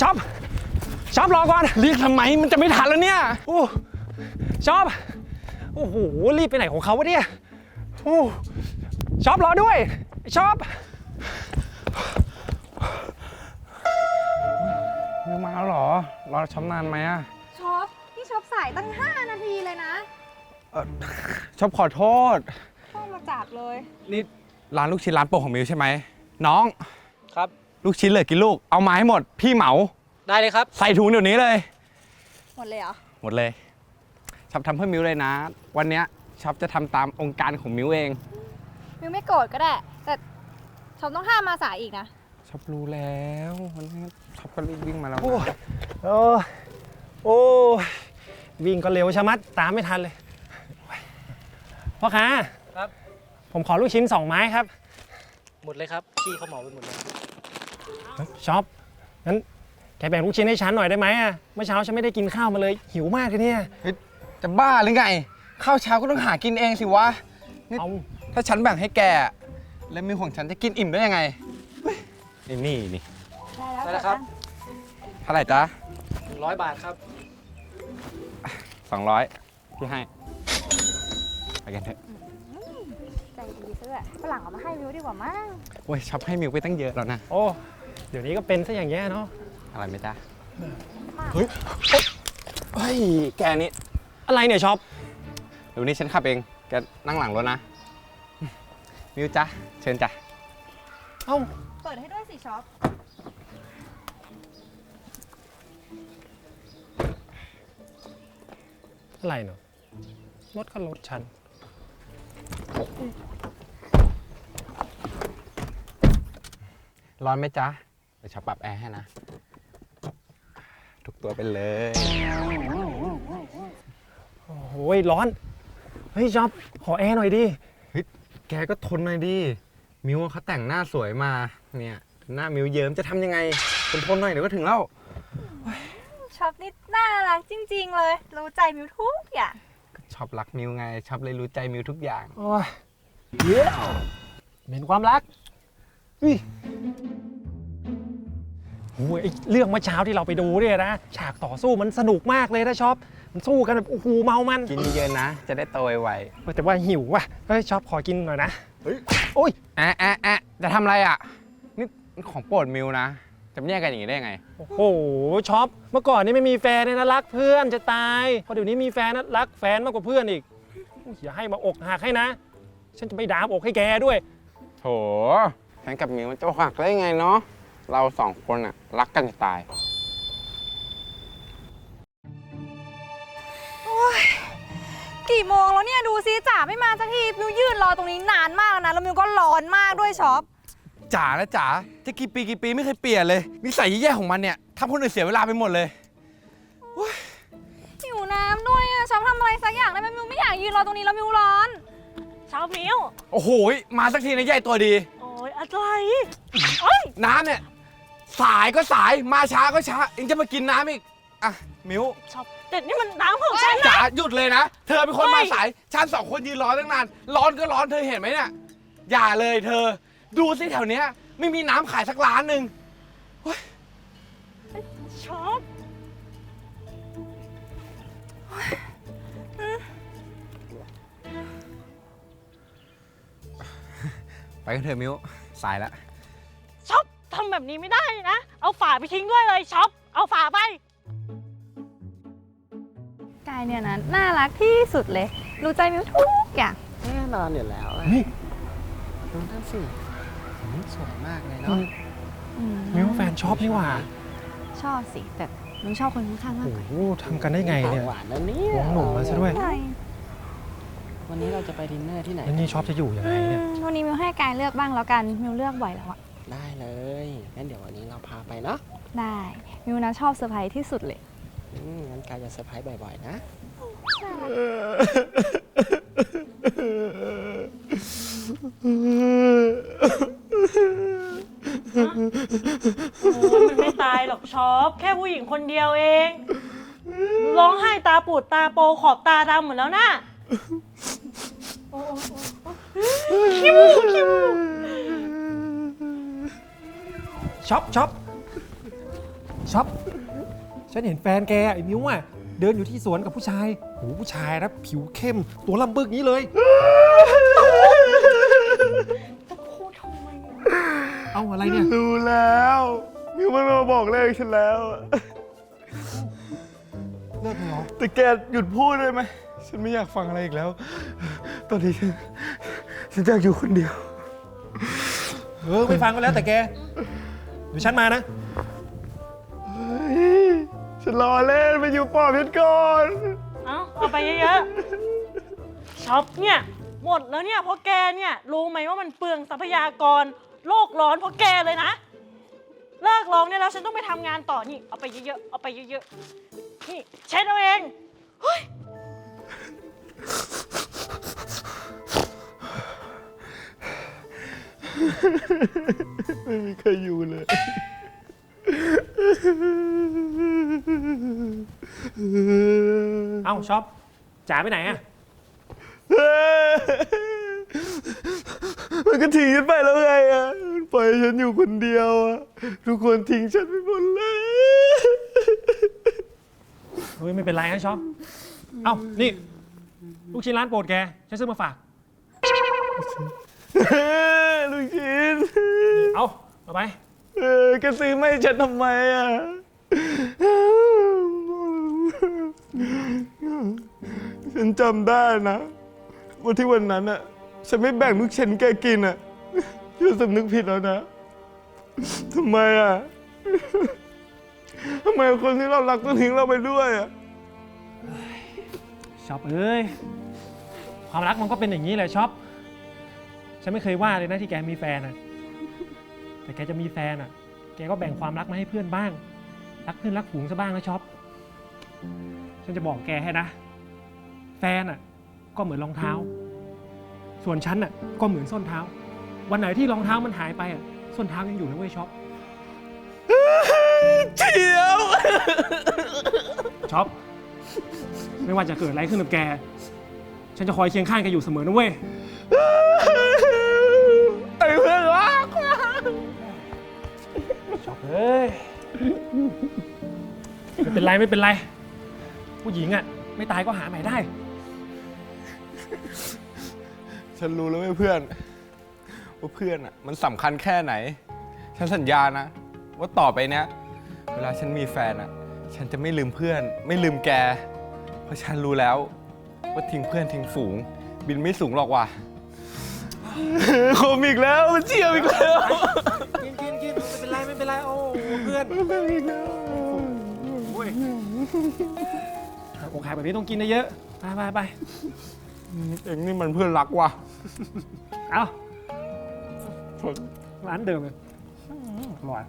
ช็อปช็อปรอก่อนเรียกทำไมมันจะไม่ทันแล้วเนี่ยโอ้ช็อปโอ้โหรีบไปไหนของเขาวะเนี่ยโอ้ช็อปรอด้วยช็อปมิวมาแล้วเหรอรอช้ำนานไหมอะช็อปนี่ช็อปสายตั้ง 5 นาทีเลยนะชอบขอโทษ ต้องมาจับเลย นี่ร้านลูกชิ้นร้านโปรดของมิวใช่ไหมน้องครับ ลูกชิ้นเหลือกี่ลูก เอามาให้หมด พี่เหมา ได้เลยครับ ใส่ถุงเดี๋ยวนี้เลย หมดเลยเหรอ หมดเลยชอบทำเพื่อมิวเลยนะ วันเนี้ยชอบจะทำตามองค์การของมิวเอง มิวไม่โกรธก็ได้ แต่ช็อปต้องห้ามมาสายอีกนะชอบรู้แล้ววันนี้ชอบก็รีบวิ่งมาแล้วโอ้นะโอ้โอ้วิ่งก็เร็วชะมัดตามไม่ทันเลยพ่อค้าครับ ผมขอลูกชิ้นสองไม้ครับ หมดเลยครับพี่เขาเหมาไปหมดเลย ช็อปงั้นแกแบ่งลูกชิ้นให้ฉันหน่อยได้ไหมอะเมื่อเช้าฉันไม่ได้กินข้าวมาเลยหิวมากเลยเนี่ย เฮ้ยจะบ้าหรือไง ข้าวเช้าก็ต้องหากินเองสิวะนี่เอาถ้าฉันแบ่งให้แกแล้วมิวของฉันจะกินอิ่มได้ยังไงเฮ้ยไอ้นี่นี่ได้แล้วได้แล้วครับเท่าไหร่จ๊ะ100บาทครับ สองร้อยพี่ให้ไปกันเถอะใจดีซะด้วยฝรั่งเอามาให้มิวดีกว่ามั้งโอ้ยช็อปให้มิวไปตั้งเยอะแล้วนะ โอ้ เดี๋ยวนี้ก็เป็นซะอย่างเงี้ยเนาะอะไรไหมจ๊ะมากเฮ้ยเฮ้ยแกนี่อะไรเนี่ยช็อปเดี๋ยวนี้ฉันขับเองแกนั่งหลังรถนะมิวจ๊ะเชิญจ้ะเอ้าเปิดให้ด้วยสิช็อป อะไรเนาะรถก็รถฉัน ร้อนไหมจ๊ะเดี๋ยวช็อปปรับแอร์ให้นะ ทุกตัวไปเลย โอ้โหร้อน เฮ้ยช็อปขอแอร์หน่อยดิแกก็ทนหน่อยดิ มิวเขาแต่งหน้าสวยมา เนี่ย หน้ามิวเยิ้มจะทำยังไงทนทนหน่อยเดี๋ยวก็ถึงแล้ว ช็อปนี่น่ารักจริง ๆ เลย รู้ใจมิวทุกอย่าง ชอบรักมิวไง ชอบเลยรู้ใจมิวทุกอย่าง โอ้ยเย้เป็นความรักอุ้ย โอ้ยไอ้เรื่องเมื่อเช้าที่เราไปดูเนี่ยนะ ฉากต่อสู้มันสนุกมากเลยนะช็อปมันสู้กันแบบโอ้โหเมามันกินเยอะๆนะ จะได้โตไวแต่ว่าหิวว่ะเฮ้ยช็อปขอกินหน่อยนะๆโอ้ยแอะแอะแอะจะทำอะไรอะ นี่ของโปรดมิวนะ จะมาแยกกันอย่างนี้ได้ยังไง โอ้โหช็อปเมื่อก่อนนี่ไม่มีแฟนเนี่ยนะรักเพื่อนจะตายพอเดี๋ยวนี้มีแฟนนะรักแฟนมากกว่าเพื่อนอีกอุ๊ยอย่าให้มาอกหักให้นะ ฉันจะไม่ดามอกให้แกด้วย โถฉันกับมิวมันจะหักได้ยังไงเนาะ เราสองคนอะรักกันจะตายกี่โมงแล้วเนี่ยดูซิจ่าไม่มาสักทีมิวยืนรอตรงนี้นานมากแล้วนะแล้วมิวก็ร้อนมากด้วยช็อปจ๋านะจ๋าจะกี่ปีกี่ปีไม่เคยเปลี่ยนเลยนิสัยแย่ๆของมันเนี่ยทำคนอื่นเสียเวลาไปหมดเลย หิวน้ำด้วยอะช็อปทำอะไรสักอย่างได้ไหมมิวไม่อยากยืนรอตรงนี้แล้วมิวร้อน เช้ามิวโอ้โหมาสักทีนะใหญ่ตัวดี โอ้ยอะไรน้ำเนี่ย สายก็สายมาช้าก็ช้าเองจะมากินน้ำอีกอะมิวชอบแต่นี่มันน้ำของฉันนะ จ๋าหยุดเลยนะ เธอเป็นคนมาเฮ้ยสายฉันสองคนยืนรอตั้งนานร้อนก็ร้อนเธอเห็นไหมเนี่ยอย่าเลยเธอ ดูสิแถวเนี้ย ไม่มีน้ำขายสักร้านหนึ่งชอบไปกันเถอะมิวสายแล้วชอบทำ แบบนี้ไม่ได้นะ เอาฝาไปทิ้งด้วยเลยช็อป เอาฝาไป กายเนี่ยนะน่ารักที่สุดเลย รู้ใจมิวทุกอย่างแน่นอนอยู่แล้วอะเฮ้ยดูนั่นสิหืมสวยมากเลยเนาะมิวแฟนช็อปนี่หว่าชอบสิแต่มิวชอบคนข้างๆมากโอ้กว่าโหทำกันได้ไงเนี่ย หวานแล้วเนี่ยหวงหนุ่มมาซะด้วย ใช่วันนี้เราจะไปดินเนอร์ที่ไหนแล้วนี่ช็อปจะอยู่ยังไงเนี่ยอืมวันนี้มิวให้กายเลือกบ้างแล้วกันมิวเลือกบ่อยแล้วอะ ได้เลยงั้นเดี๋ยววันนี้เราพาไปเนาะได้มิวนะชอบเซอร์ไพรส์ที่สุดเลยอืมงั้นกายจะเซอร์ไพรส์บ่อยๆนะ โอ้ยมันไม่ตายหรอกช็อป แค่ผู้หญิงคนเดียวเอง ร้องไห้ตาปูดตาโปขอบตาดำหมดแล้วน่ะโอ้โอ้โอ้โอ้คิวคิว ช็อปช็อปช็อปฉันเห็นแฟนแกไอ้มิวอะเดินอยู่ที่สวนกับผู้ชายโหผู้ชายนะผิวเข้มตัวลำบึกนี้เลย จะพูดทำไมอะเอาอะไรเนี่ย รู้แล้วมิวมันมาบอกเลขฉันแล้วอะเลิกเลยเหรอแต่แกหยุดพูดได้ไหมฉันไม่อยากฟังอะไรอีกแล้ว ตอนนี้ฉันฉันอยากอยู่คนเดียว เออไม่ฟังก็แล้วแต่แกเดี๋ยวฉันมานะ ฉันรอเล่นไปอยู่ปอบฉันก่อนเอาเอาไปเยอะๆช็อปเนี่ยหมดแล้วเนี่ยเพราะแกเนี่ยรู้ไหมว่ามันเปลืองทรัพยากรโลกร้อนเพราะแกเลยนะ เลิกร้องเนี่ยแล้วฉันต้องไปทำงานต่อนี่ เอาไปเยอะๆเอาไปเยอะๆนี่เช็ดเอาเองเฮ้ย ไม่มีใครอยู่เลย เอ้าช็อปจ๋าไปไหนอะมันก็ทิ้งฉันไปแล้วไงอะมันปล่อยให้ฉันอยู่คนเดียวอะ ทุกคนทิ้งฉันไปหมดเลย เฮ้ยไม่เป็นไรนะช็อปเอ้านี่ ลูกชิ้นร้านโปรดแกฉันซื้อมาฝาก ลูกชิ้นเอาเอาไป เออแกซื้อไม่ให้ฉันทำไมอะฉันจำได้นะว่าที่วันนั้นอะฉันไม่แบ่งลูกชิ้นแกกินอะฉันสำนึกผิดแล้วนะทำไมอะทำไมคนที่เรารักต้องทิ้งเราไปด้วยอะช็อปเอ้ย ความรักมันก็เป็นอย่างนี้แหละช็อป ฉันไม่เคยว่าเลยนะที่แกมีแฟนอะแต่แกจะมีแฟนอะแกก็แบ่งความรักมาให้เพื่อนบ้าง รักเพื่อนรักฝูงซะบ้างนะช็อป ฉันจะบอกแกให้นะ แฟนอะก็เหมือนรองเท้า ส่วนฉันอะก็เหมือนส้นเท้า วันไหนที่รองเท้ามันหายไปอะส้นเท้ายังอยู่นะเว้ยช็อปเจียวช็อป ไม่ว่าจะเกิดอะไรขึ้นกับแก ฉันจะคอยเคียงข้างแกอยู่เสมอนะเว้ย เอ้ย ไม่เป็นไรไม่เป็นไร ผู้หญิงอะ ไม่ตายก็หาใหม่ได้ ฉันรู้แล้วเว้ยเพื่อน ว่าเพื่อนอะ มันสำคัญแค่ไหน ฉันสัญญานะ ว่าต่อไปเนี้ยเวลาฉันมีแฟนอะ ฉันจะไม่ลืมเพื่อน ไม่ลืมแก เพราะฉันรู้แล้ว ว่าทิ้งเพื่อนทิ้งฝูง บินไม่สูงหรอกว่ะ โคมอีกแล้วมันเจียวอีกแล้วกินกินกินไม่ เป็นไรไม่เป็นไร โอ้เพื่อนอีกแล้วโอ้ยอกหักแบบนี้ต้องกินเยอะๆไปไปไปเอ็งนี่มันเพื่อนรักว่ะ เอาร้านเดิมเลยอืมอร่อย